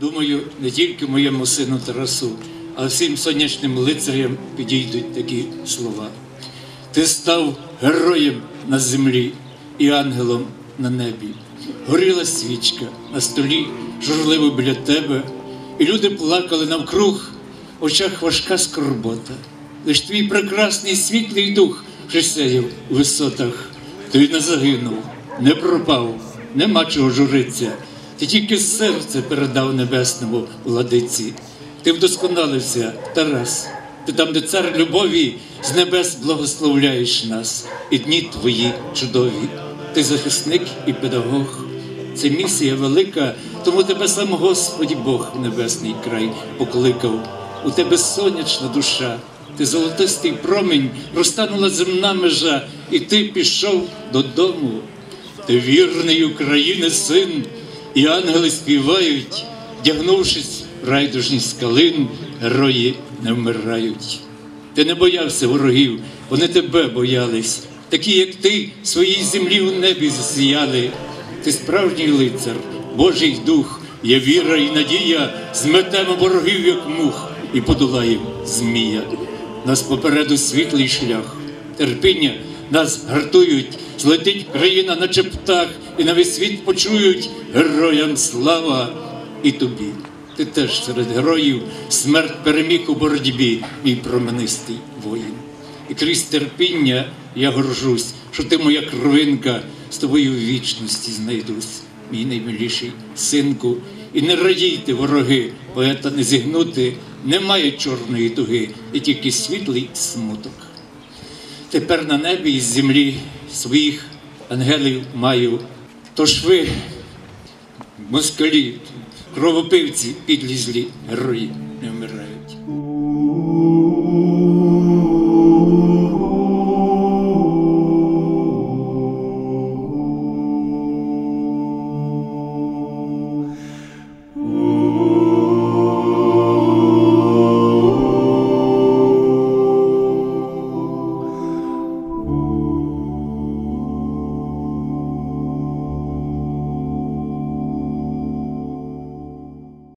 Думаю, не тільки моєму сину Тарасу, а всім сонячним лицарям підійдуть такі слова. Ти став героєм на землі і ангелом на небі. Горіла свічка на столі, журливо біля тебе, і люди плакали навкруг, в очах важка скорбота. Лиш твій прекрасний світлий дух вже сяяв у висотах. Ти не загинув, не пропав, нема чого журиться. Ти тільки серце передав небесному владиці. Ти вдосконалився, Тарас. Ти там, де цар любові, з небес благословляєш нас, і дні твої чудові. Ти захисник і педагог. Це місія велика, тому тебе сам Господь Бог небесний край покликав. У тебе сонячна душа, ти золотистий промінь, розтанула земна межа, і ти пішов додому. Ти вірний України син, і ангели співають, вдягнувшись в райдужність калин, герої не вмирають. Ти не боявся ворогів, вони тебе боялись, такі, як ти, своїй землі у небі засіяли. Ти справжній лицар, Божий дух, є віра і надія, зметемо ворогів, як мух, і подолаємо змія. Нас попереду світлий шлях, терпіння нас гартують, злетить країна, наче птах, і на весь світ почують героям слава і тобі. Ти теж серед героїв смерть переміг у боротьбі, мій променистий воїн. І крізь терпіння я горжусь, що ти моя кровинка, з тобою в вічності знайдусь, мій наймиліший синку. І не радійте, вороги, поета не зігнути, немає чорної туги, і тільки світлий смуток тепер на небі і землі своїх ангелів маю. Тож ви, москалі, кровопивці підлізлі герої не вмирають.